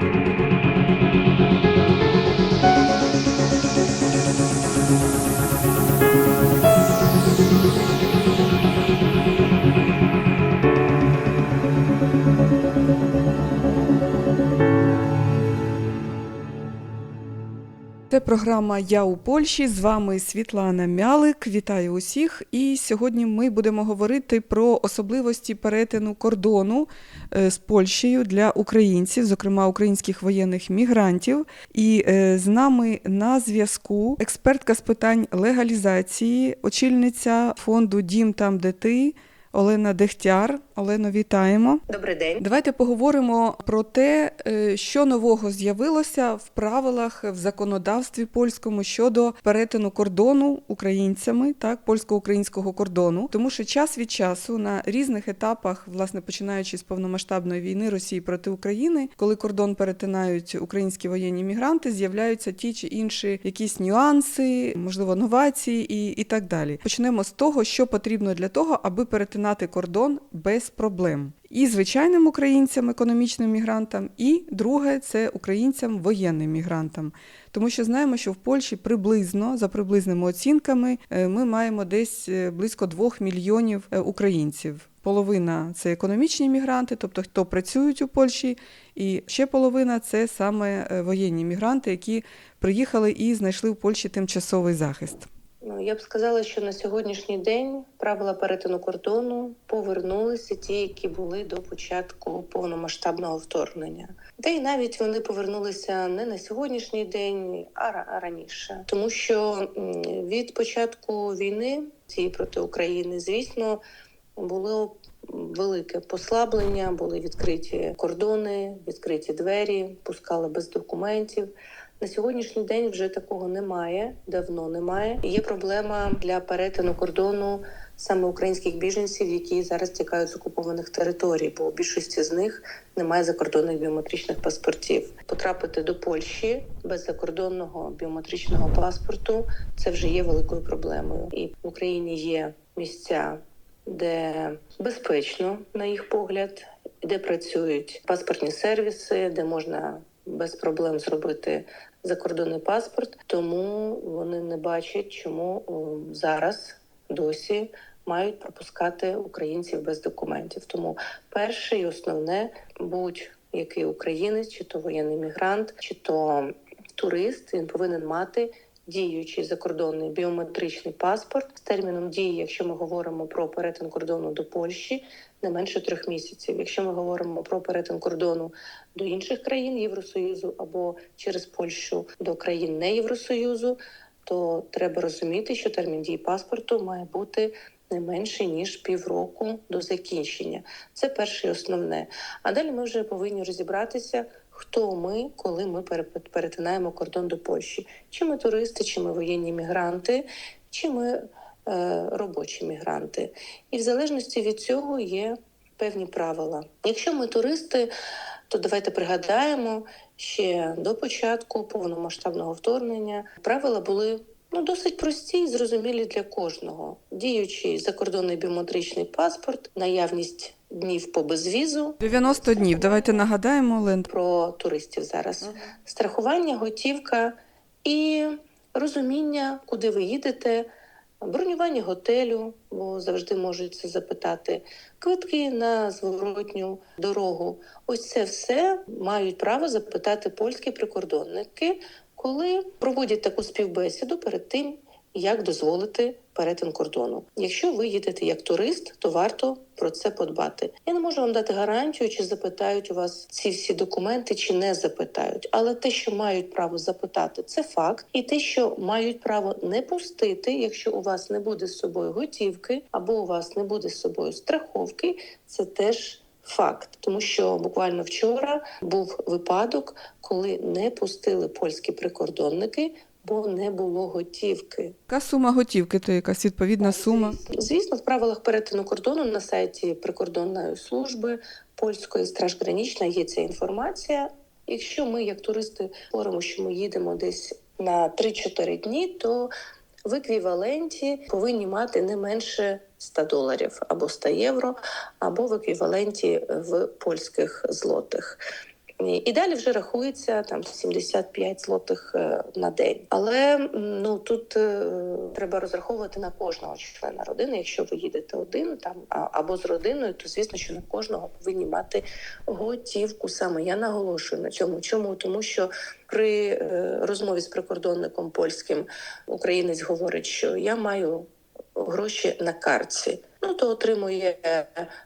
Thank you. Це програма Я у Польщі. З вами Світлана Мялик. Вітаю усіх. І сьогодні ми будемо говорити про особливості перетину кордону е, з Польщею для українців, зокрема українських воєнних мігрантів. І е, з нами на зв'язку експертка з питань легалізації, очільниця фонду Дім там, де ти. Олена Дегтяр. Олено, вітаємо. Добрий день. Давайте поговоримо про те, е, що нового з'явилося в правилах в законодавстві польському щодо перетину кордону українцями, так польсько-українського кордону, тому що час від часу на різних етапах, власне починаючи з повномасштабної війни Росії проти України, коли кордон перетинають українські воєнні мігранти, з'являються ті чи інші якісь нюанси, можливо, новації і, і так далі. Почнемо з того, що потрібно для того, аби перетинати кордон без проблем. І звичайним українцям, економічним мігрантам, і друге це українцям воєнним мігрантам. Тому що знаємо, що в Польщі приблизно за приблизними оцінками е, ми маємо десь е, близько 2 мільйонів е, українців. Половина це економічні мігранти, тобто хто працюють у Польщі, і ще половина це саме воєнні мігранти, які приїхали і знайшли в Польщі тимчасовий захист. Ну я б сказала, що на сьогоднішній день правила перетину кордону повернулися ті, які були до початку повномасштабного вторгнення. Та й навіть вони повернулися не на сьогоднішній день, а раніше, тому що від початку війни цієї проти України, звісно, було велике послаблення, були відкриті кордони, відкриті двері, пускали без документів. На сьогоднішній день вже такого немає, давно немає. Є проблема для перетину кордону саме українських біженців, які зараз тікають з окупованих територій, бо у більшості з них немає закордонних біометричних паспортів. Потрапити до Польщі без закордонного біометричного паспорту це вже є великою проблемою. І в Україні є місця, де безпечно, на їх погляд, де працюють паспортні сервіси, де можна без проблем зробити закордонний паспорт, тому вони не бачать, чому зараз досі мають пропускати українців без документів. Тому перше і основне будь-який українець, чи то воєнний мігрант, чи то турист, він повинен мати. Діючий закордонний біометричний паспорт з терміном дії, якщо ми говоримо про перетин кордону до Польщі, не менше трьох місяців. Якщо ми говоримо про перетин кордону до інших країн Євросоюзу або через Польщу до країн не Євросоюзу, то треба розуміти, що термін дії паспорту має бути не менше ніж півроку до закінчення. Це перше і основне. А далі ми вже повинні розібратися, хто ми, коли ми перетинаємо кордон до Польщі. Чи ми туристи, чи ми воєнні мігранти, чи ми е, робочі мігранти. І в залежності від цього є певні правила. Якщо ми туристи, то давайте пригадаємо, ще до початку повномасштабного вторгнення правила були ну досить прості і зрозумілі для кожного. Діючий закордонний біометричний паспорт, наявність днів по безвізу 90 днів. Давайте нагадаємо, Олен. про туристів зараз. Страхування, готівка і розуміння, куди ви їдете, бронювання готелю, бо завжди можуть це запитати, квитки на зворотню дорогу. Ось це все мають право запитати польські прикордонники, коли проводять таку співбесіду перед тим, як дозволити перетин кордону. Якщо ви їдете як турист, то варто про це подбати. Я не можу вам дати гарантію, чи запитають у вас ці всі документи, чи не запитають. Але те, що мають право запитати, це факт, і те, що мають право не пустити, якщо у вас не буде з собою готівки або у вас не буде з собою страховки, це теж. Факт, тому що буквально вчора був випадок, коли не пустили польські прикордонники, бо не було готівки. Яка сума готівки, то якась відповідна сума. Звісно, в правилах перетину кордону на сайті прикордонної служби польської стражгранічна є ця інформація. Якщо ми, як туристи, говоримо, що ми їдемо десь на 3-4 дні, то в еквіваленті повинні мати не менше 100 доларів або 100 євро, або в еквіваленті в польських злотих. І далі вже рахується там 75 злотих е, на день. Але ну тут е, треба розраховувати на кожного члена родини. Якщо ви їдете один там або з родиною, то звісно, що на кожного повинні мати готівку. Саме я наголошую на цьому. Чому тому, що при е, розмові з прикордонником польським українець говорить, що я маю гроші на картці. Ну то отримує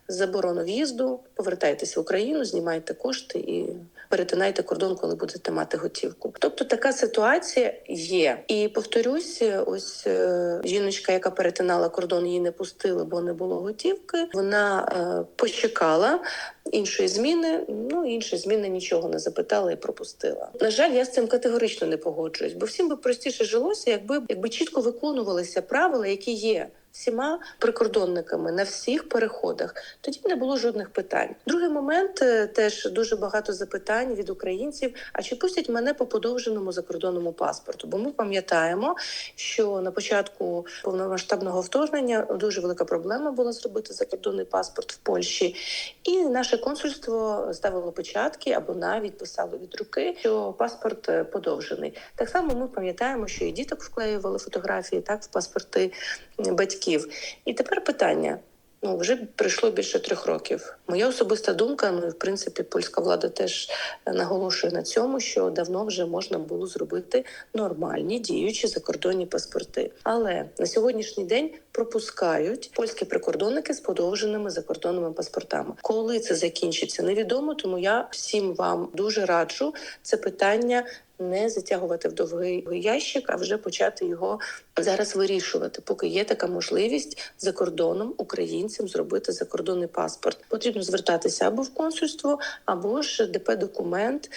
заборону в'їзду, повертайтеся в Україну, знімайте кошти і перетинайте кордон, коли будете мати готівку. Тобто така ситуація є. І повторюсь, ось е, жіночка, яка перетинала кордон, її не пустили, бо не було готівки. Вона е, почекала іншої зміни. Ну іншої зміни нічого не запитала і пропустила. На жаль, я з цим категорично не погоджуюсь, бо всім би простіше жилося, якби якби чітко виконувалися правила, які є. Всіма прикордонниками на всіх переходах тоді не було жодних питань. Другий момент е, теж дуже багато запитань від українців: а чи пустять мене по подовженому закордонному паспорту? Бо ми пам'ятаємо, що на початку повномасштабного вторгнення дуже велика проблема була зробити закордонний паспорт в Польщі, і наше консульство ставило початки або навіть писало від руки, що паспорт е, подовжений. Так само ми пам'ятаємо, що і діток вклеювали фотографії так в паспорти м, батьків. І тепер питання. Ну, вже пройшло більше трьох років. Моя особиста думка, ну в принципі, польська влада теж е, наголошує на цьому, що давно вже можна було зробити нормальні діючі закордонні паспорти. Але на сьогоднішній день пропускають польські прикордонники з подовженими закордонними паспортами. Коли це закінчиться, невідомо. Тому я всім вам дуже раджу це питання. Не затягувати в довгий ящик, а вже почати його зараз вирішувати, поки є така можливість за кордоном українцям зробити закордонний паспорт. Потрібно звертатися або в консульство, або ж ДП документ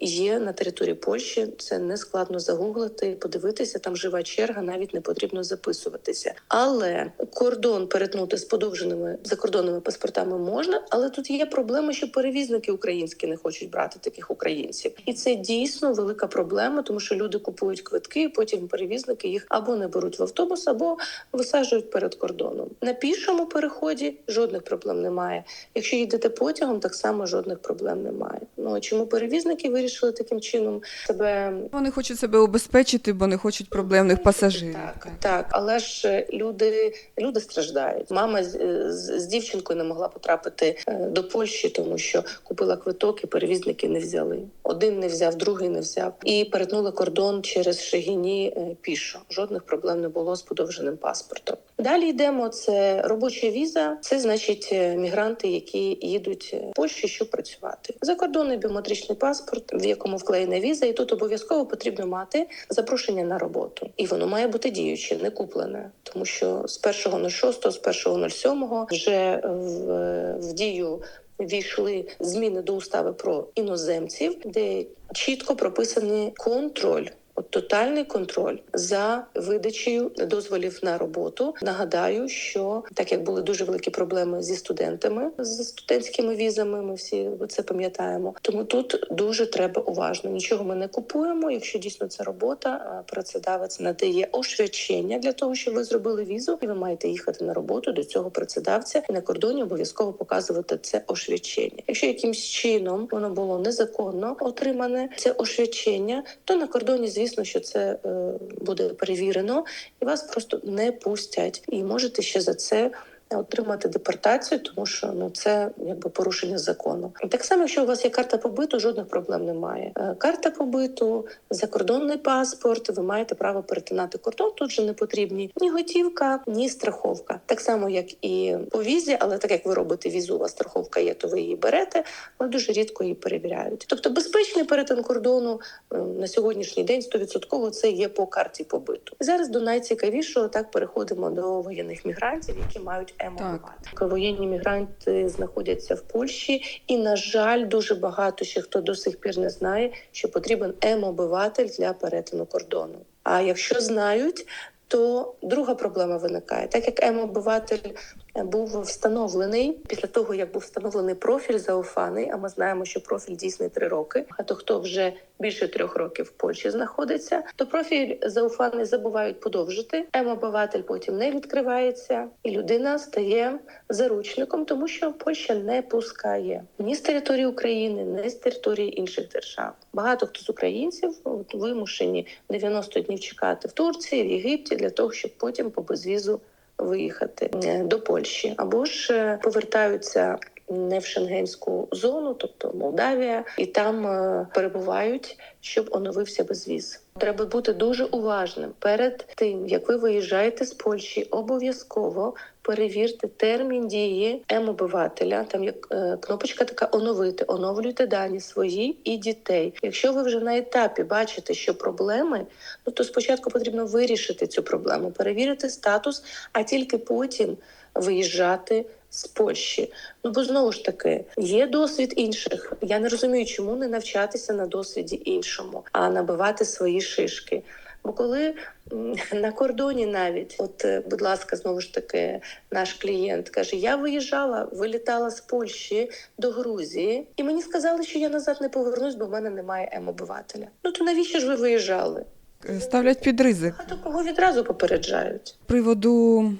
є на території Польщі. Це не складно загуглити, подивитися. Там жива черга, навіть не потрібно записуватися. Але кордон перетнути з подовженими закордонними паспортами можна, але тут є проблема, що перевізники українські не хочуть брати таких українців, і це дійсно велика проблема, тому що люди купують квитки, і потім перевізники їх або не беруть в автобус, або висаджують перед кордоном. На пішому переході жодних проблем немає. Якщо їдете потягом, так само жодних проблем немає. Ну чому перевізники вирішили таким чином себе Вони хочуть себе убезпечити, бо не хочуть проблемних пасажирів. так, так, але ж е, люди, люди страждають. Мама з, з, з дівчинкою не могла потрапити е, до Польщі, тому що купила квиток і перевізники не взяли. Один не взяв, другий не взяв. І перетнули кордон через Шегіні е, пішо. Жодних проблем не було з подовженим паспортом. Далі йдемо. Це робоча віза. Це значить е, мігранти, які їдуть е, в Польщу, щоб працювати. Закордонний біометричний паспорт, в якому вклеєна віза, і тут обов'язково потрібно мати запрошення на роботу, і воно має бути діюче, не куплене, тому що з 1.06, з 1.07 вже в, в дію. Війшли зміни до устави про іноземців, де чітко прописаний контроль. От тотальний контроль за видачею дозволів на роботу. Нагадаю, що так як були дуже великі проблеми зі студентами з студентськими візами, ми всі це пам'ятаємо. Тому тут дуже треба уважно. Нічого ми не купуємо. Якщо дійсно це робота, працедавець надає освячення для того, щоб ви зробили візу, і ви маєте їхати на роботу до цього працедавця і на кордоні обов'язково показувати це освячення. Якщо якимсь чином воно було незаконно отримане це освячення, то на кордоні, звісно, що це е, буде перевірено, і вас просто не пустять, і можете ще за це. Отримати депортацію, тому що ну це якби порушення закону. І так само, якщо у вас є карта побиту, жодних проблем немає. Е, Карта побиту, закордонний паспорт. Ви маєте право перетинати кордон. Тут же не потрібні ні готівка, ні страховка. Так само, як і по візі, але так як ви робите візу, у вас страховка є, то ви її берете, але дуже рідко її перевіряють. Тобто, безпечний перетин кордону е, на сьогоднішній день 100% це є по карті побиту. Зараз до найцікавішого так переходимо до воєнних мігрантів, які мають емо-бувати. Воєнні мігранти знаходяться в Польщі, і на жаль, дуже багато ще хто до сих пір не знає, що потрібен емо-обиватель для перетину кордону. А якщо знають, то друга проблема виникає, так як емо-обиватель був встановлений після того, як був встановлений профіль зауфаний. А ми знаємо, що профіль дійсний три роки. А то хто вже більше трьох років в Польщі знаходиться, то профіль зауфаний забувають подовжити. М-обиватель потім не відкривається, і людина стає заручником, тому що Польща не пускає ні з території України, ні з території інших держав. Багато хто з українців от, вимушені 90 днів чекати в Турції, в Єгипті для того, щоб потім по безвізу виїхати е, до Польщі, або ж е, повертаються не в шенгенську зону, тобто Молдавія, і там е, перебувають, щоб оновився безвіз. Треба бути дуже уважним перед тим, як ви виїжджаєте з Польщі. Обов'язково перевірте термін дії М-обивателя. Там є е, кнопочка така оновити. Оновлюйте дані свої і дітей. Якщо ви вже на етапі бачите, що проблеми, ну то спочатку потрібно вирішити цю проблему, перевірити статус, а тільки потім виїжджати з Польщі. Ну бо знову ж таки є досвід інших. Я не розумію, чому не навчатися на досвіді іншому, а набивати свої шишки. Бо коли на кордоні навіть, от, е, будь ласка, знову ж таки, наш клієнт каже: Я виїжджала, вилітала з Польщі до Грузії, і мені сказали, що я назад не повернусь, бо в мене немає М-обивателя. Ну то навіщо ж ви виїжджали? Е, Ставлять під ризик. А то кого відразу попереджають? Приводу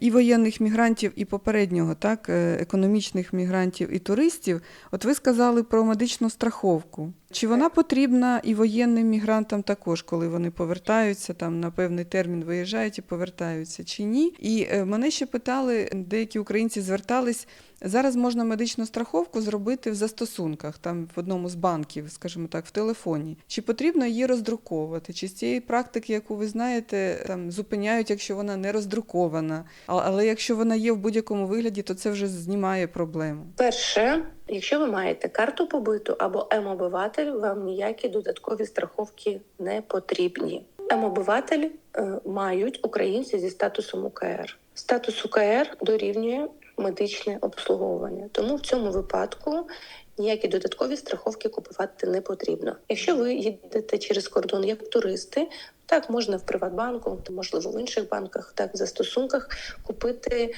і воєнних мігрантів, і попереднього, так, е, економічних мігрантів і туристів. От ви сказали про медичну страховку. Чи вона потрібна і воєнним мігрантам також, коли вони повертаються там на певний термін виїжджають і повертаються, чи ні? І е, мене ще питали, деякі українці звертались. Зараз можна медичну страховку зробити в застосунках, там в одному з банків, скажімо так, в телефоні. Чи потрібно її роздруковувати? Чи з цієї практики, яку ви знаєте, там зупиняють, якщо вона не роздрукована? Але якщо вона є в будь-якому вигляді, то це вже знімає проблему. Перше, якщо ви маєте карту побиту або М-обиватель, вам ніякі додаткові страховки не потрібні. М-обиватель е, мають українці зі статусом УКР. Статус УКР дорівнює медичне обслуговування. Тому в цьому випадку ніякі додаткові страховки купувати не потрібно. Якщо ви їдете через кордон як туристи, так можна в Приватбанку, можливо в інших банках, так в застосунках купити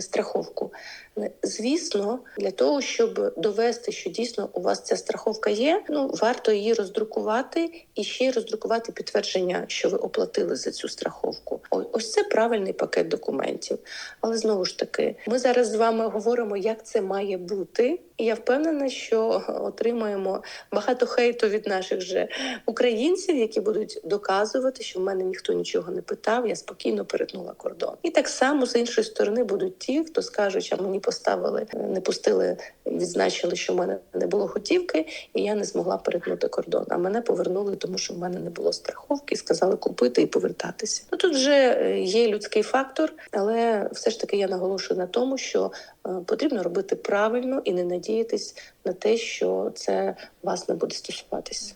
страховку. Е, Звісно, для того, щоб довести, що дійсно у вас ця страховка є, ну варто її роздрукувати і ще роздрукувати підтвердження, що ви оплатили за цю страховку. Ось це правильний пакет документів. Але знову ж таки, ми зараз з вами говоримо, як це має бути, і я впевнена, що отримаємо багато хейту від наших же українців, які будуть доказувати, що в мене ніхто нічого не питав, я спокійно перетнула кордон. І так само з іншої сторони будуть ті, хто скажуть, а мені поставили, не пустили, відзначили, що в мене не було готівки, і я не змогла перетнути кордон. А мене повернули, тому що в мене не було страховки, сказали купити і повертатися. Ну тут вже е, є людський фактор, але все ж таки я наголошую на тому, що е, потрібно робити правильно і не надіятись на те, що це вас не буде стосуватися.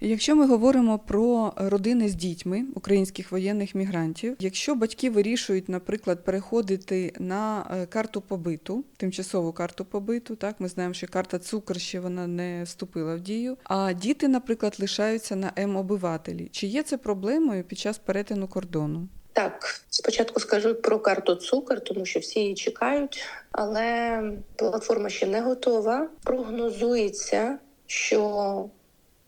Якщо ми говоримо про родини з дітьми українських воєнних мігрантів, якщо батьки вирішують, наприклад, переходити на е, карту побиту, тимчасову карту побиту, так ми знаємо, що карта цукор ще вона не вступила в дію. А діти, наприклад, лишаються на М-обивателі. Чи є це проблемою під час перетину кордону? Так, спочатку скажу про карту цукор, тому що всі її чекають, але платформа ще не готова. Прогнозується, що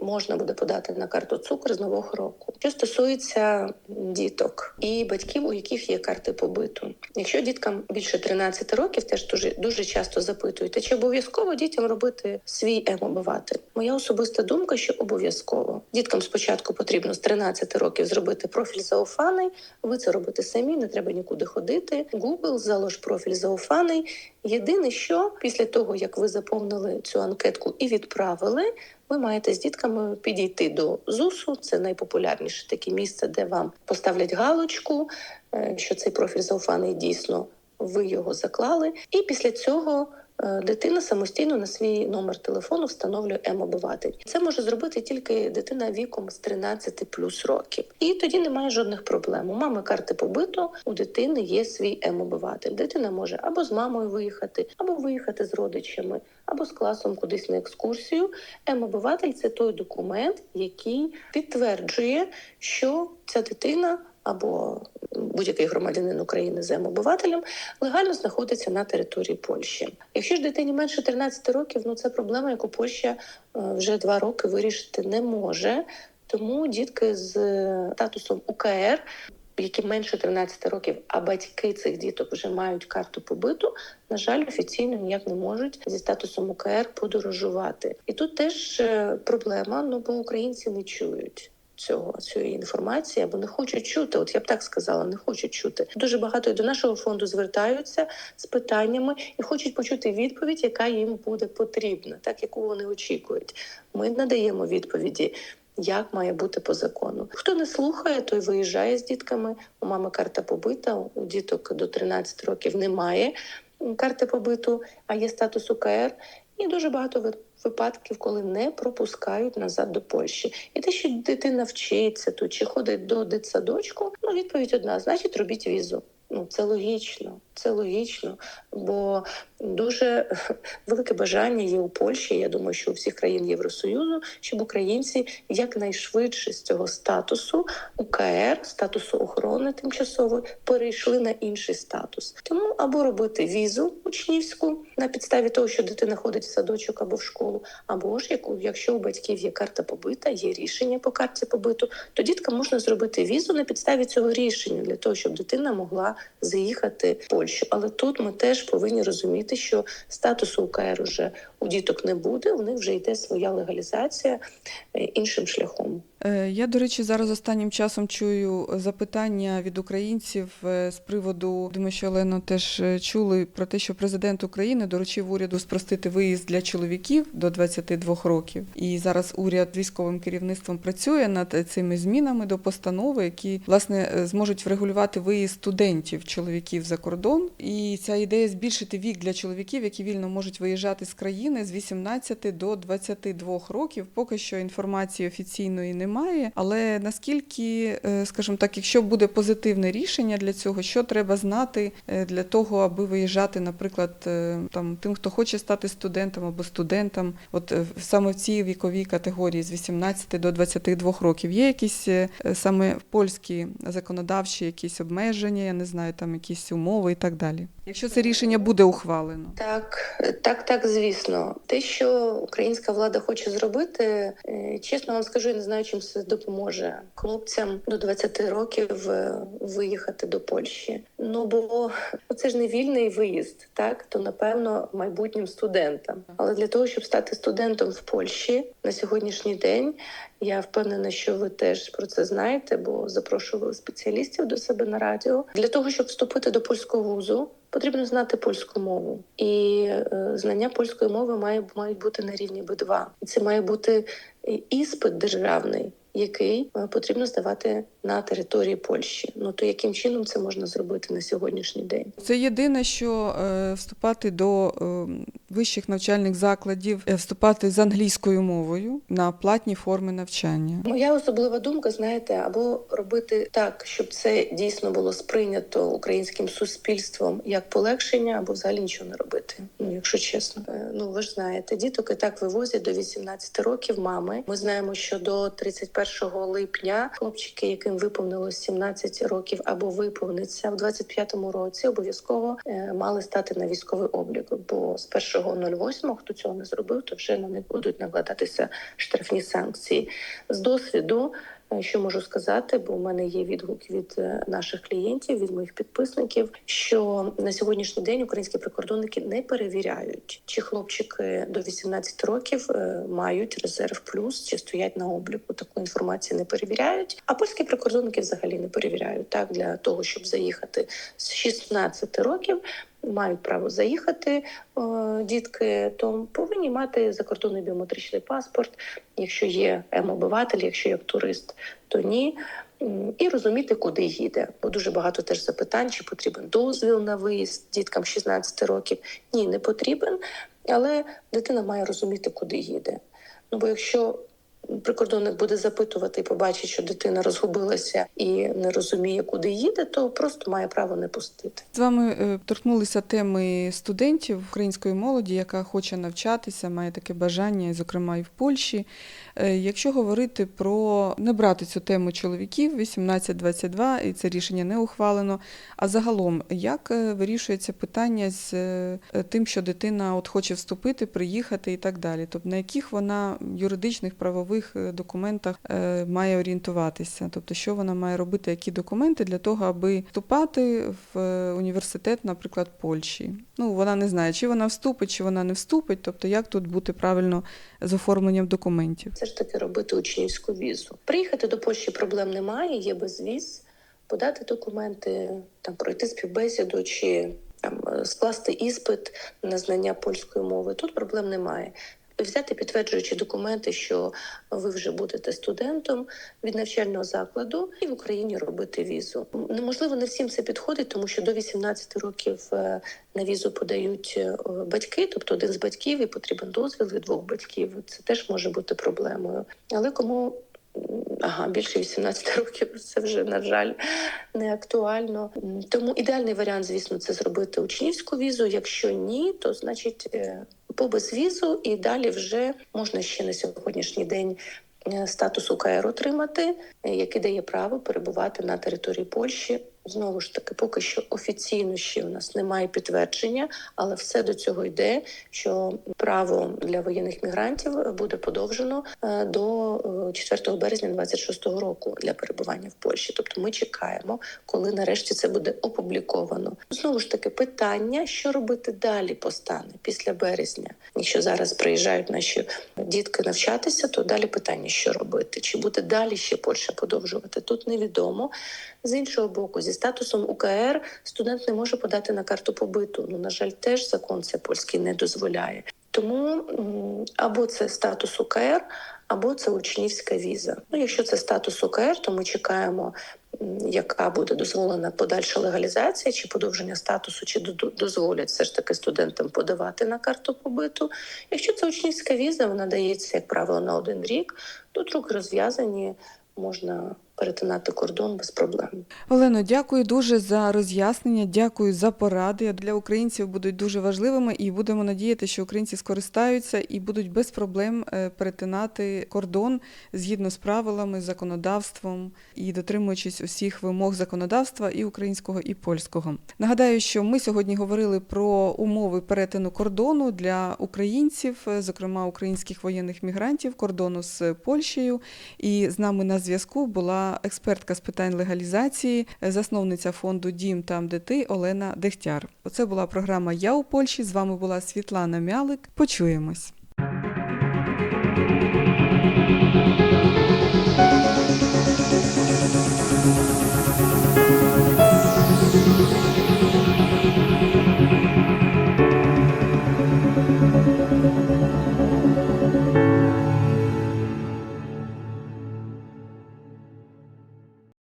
можна буде подати на карту цукор з нового року. Що стосується діток і батьків, у яких є карти побиту. Якщо діткам більше 13 років, теж дуже дуже часто запитують, «Та чи обов'язково дітям робити свій М-обиватель? Моя особиста думка, що обов'язково діткам спочатку потрібно з 13 років зробити профіль зауфаний. Ви це робите самі, не треба нікуди ходити. Google, залож профіль зауфаний. Єдине, що після того як ви заповнили цю анкетку і відправили, ви маєте з дітками підійти до ЗУСу. Це найпопулярніше таке місце, де вам поставлять галочку, е, що цей профіль зауфаний дійсно ви його заклали. І після цього дитина самостійно на свій номер телефону встановлює М-обиватель. Це може зробити тільки дитина віком з 13 плюс років. І тоді немає жодних проблем. У мами карти побито, у дитини є свій М-обиватель. Дитина може або з мамою виїхати, або виїхати з родичами, або з класом кудись на екскурсію. М-обиватель це той документ, який підтверджує, що ця дитина або будь-який громадянин України за обивателем легально знаходиться на території Польщі. Якщо ж дитині менше 13 років, ну це проблема, яку Польща е, вже два роки вирішити не може. Тому дітки з е, статусом УКР, які менше 13 років, а батьки цих діток вже мають карту побиту, на жаль, офіційно ніяк не можуть зі статусом УКР подорожувати. І тут теж е, проблема, ну бо українці не чують. Цього цієї інформації або не хочуть чути. От я б так сказала, не хочуть чути. Дуже багато і до нашого фонду звертаються з питаннями і хочуть почути відповідь, яка їм буде потрібна, так яку вони очікують. Ми надаємо відповіді. Як має бути по закону? Хто не слухає, той виїжджає з дітками. У мами карта побита, у діток до 13 років немає карти побиту, а є статус УКР. І дуже багато випадків, коли не пропускають назад до Польщі. І те, що дитина вчиться тут чи ходить до дитсадочку, ну відповідь одна: значить, робіть візу. Ну це логічно, це логічно, бо дуже велике бажання є у Польщі. Я думаю, що у всіх країн Євросоюзу, щоб українці якнайшвидше з цього статусу УКР, статусу охорони тимчасової, перейшли на інший статус. Тому або робити візу учнівську на підставі того, що дитина ходить в садочок або в школу, або ж якщо у батьків є карта побита, є рішення по карті побиту, то діткам можна зробити візу на підставі цього рішення для того, щоб дитина могла заїхати в Польщу. Але тут ми теж повинні розуміти, що статусу УКР уже у діток не буде. У них вже йде своя легалізація е, іншим шляхом. Е, Я, до речі, зараз останнім часом чую запитання від українців е, з приводу, думаю, що Олено теж е, чули про те, що президент України доручив уряду спростити виїзд для чоловіків до 22 років. І зараз уряд військовим керівництвом працює над цими змінами до постанови, які власне зможуть врегулювати виїзд студентів чоловіків за кордон. І ця ідея збільшити вік для чоловіків, які вільно можуть виїжджати з країни з 18 до 22 років. Поки що інформації офіційної немає. Але наскільки, е, скажімо так, якщо буде позитивне рішення для цього, що треба знати е, для того, аби виїжджати, наприклад, е, там тим, хто хоче стати студентом або студентом, от саме в цій віковій категорії з 18 до 22 років, є якісь саме польські законодавчі якісь обмеження, я не знаю, там якісь умови і так далі. Якщо це рішення буде ухвалено. Так, так, так, звісно. Те, що українська влада хоче зробити, чесно вам скажу, я не знаю, чим це допоможе хлопцям до 20 років е, виїхати до Польщі. Ну бо це ж не вільний виїзд, так то напевно майбутнім студентам. Але для того, щоб стати студентом в Польщі на сьогоднішній день, я впевнена, що ви теж про це знаєте, бо запрошували спеціалістів до себе на радіо. Для того, щоб вступити до польського вузу, потрібно знати польську мову. І е, знання польської мови має, мають бути на рівні Б2. І це має бути е, іспит державний. Який е, потрібно здавати на території Польщі? Ну то яким чином це можна зробити на сьогоднішній день? Це єдине, що е, вступати до е, вищих навчальних закладів, вступати з англійською мовою на платні форми навчання. Моя особлива думка, знаєте, або робити так, щоб це дійсно було сприйнято українським суспільством як полегшення, або взагалі нічого не робити. Якщо чесно, Е, ну ви ж знаєте, діток і так вивозять до 18 років. Мами. Ми знаємо, що до 31 липня хлопчики, яким виповнилось 17 років або виповниться в 25-му році, обов'язково е, мали стати на військовий облік. Бо з 1.08, хто цього не зробив, то вже на них будуть накладатися штрафні санкції. З досвіду, що можу сказати, бо в мене є відгук від е, наших клієнтів, від моїх підписників, що на сьогоднішній день українські прикордонники не перевіряють, чи хлопчики до 18 років е, мають резерв плюс, чи стоять на обліку. Таку інформацію не перевіряють. А польські прикордонники взагалі не перевіряють так для того, щоб заїхати з 16 років. Мають право заїхати е, дітки, то повинні мати закордонний біометричний паспорт. Якщо є М-обиватель, якщо як турист, то ні. І розуміти, куди їде. Бо дуже багато теж запитань, чи потрібен дозвіл на виїзд діткам 16 років. Ні, не потрібен, але дитина має розуміти, куди їде. Ну бо якщо прикордонник буде запитувати і побачить, що дитина розгубилася і не розуміє, куди їде, то просто має право не пустити. З вами е, торкнулися теми студентів української молоді, яка хоче навчатися, має таке бажання, зокрема і в Польщі. Е, Якщо говорити про не брати цю тему чоловіків 18-22, і це рішення не ухвалено. А загалом, як е, вирішується питання з е, тим, що дитина от хоче вступити, приїхати і так далі? Тобто на яких вона юридичних правових документах має орієнтуватися? Тобто, що вона має робити, які документи для того, аби вступати в університет, наприклад, Польщі? Ну вона не знає, чи вона вступить, чи вона не вступить. Тобто, як тут бути правильно з оформленням документів? Ж таки робити учнівську візу. Приїхати до Польщі проблем немає, є безвіз, подати документи, там пройти співбесіду чи там скласти іспит на знання польської мови. Тут проблем немає. Взяти підтверджуючі документи, що ви вже будете студентом від навчального закладу, і в Україні робити візу. Неможливо, не всім це підходить, тому що до 18 років е, на візу подають е, батьки, тобто один з батьків, і потрібен дозвіл від двох батьків. Це теж може бути проблемою. Але кому ага, більше 18 років це вже на жаль не актуально. Тому ідеальний варіант, звісно, це зробити учнівську візу. Якщо ні, то значить е, по безвізу, і далі вже можна ще на сьогоднішній день. е, Статус УКР отримати, е, який дає право перебувати на території Польщі. Знову ж таки, поки що офіційно ще у нас немає підтвердження, але все до цього йде. Що право для воєнних мігрантів буде подовжено е, до е, 4 березня 26-го року для перебування в Польщі. Тобто ми чекаємо, коли нарешті це буде опубліковано. Знову ж таки, питання, що робити далі, постане після березня. Якщо зараз приїжджають наші дітки навчатися, то далі питання, що робити, чи буде далі ще Польща подовжувати? Тут невідомо. З іншого боку, зі статусом УКР студент не може подати на карту побиту. Ну на жаль, теж закон це польський не дозволяє. Тому або це статус УКР, або це учнівська віза. Ну, якщо це статус УКР, то ми чекаємо, яка буде дозволена подальша легалізація чи подовження статусу, чи до- дозволять все ж таки студентам подавати на карту побиту. Якщо це учнівська віза, вона дається, як правило, на один рік. Тут руки розв'язані, можна перетинати кордон без проблем. Олено, дякую дуже за роз'яснення. Дякую за поради. Для українців будуть дуже важливими, і будемо надіяти, що українці скористаються і будуть без проблем е, перетинати кордон згідно з правилами, законодавством і дотримуючись усіх вимог законодавства і українського, і польського. Нагадаю, що ми сьогодні говорили про умови перетину кордону для українців, е, зокрема українських воєнних мігрантів, кордону з Польщею. І з нами на зв'язку була експертка з питань легалізації, е, засновниця фонду Дім там, де ти Олена Дехтяр. Оце була програма Я у Польщі. З вами була Світлана Мялик. Почуємось.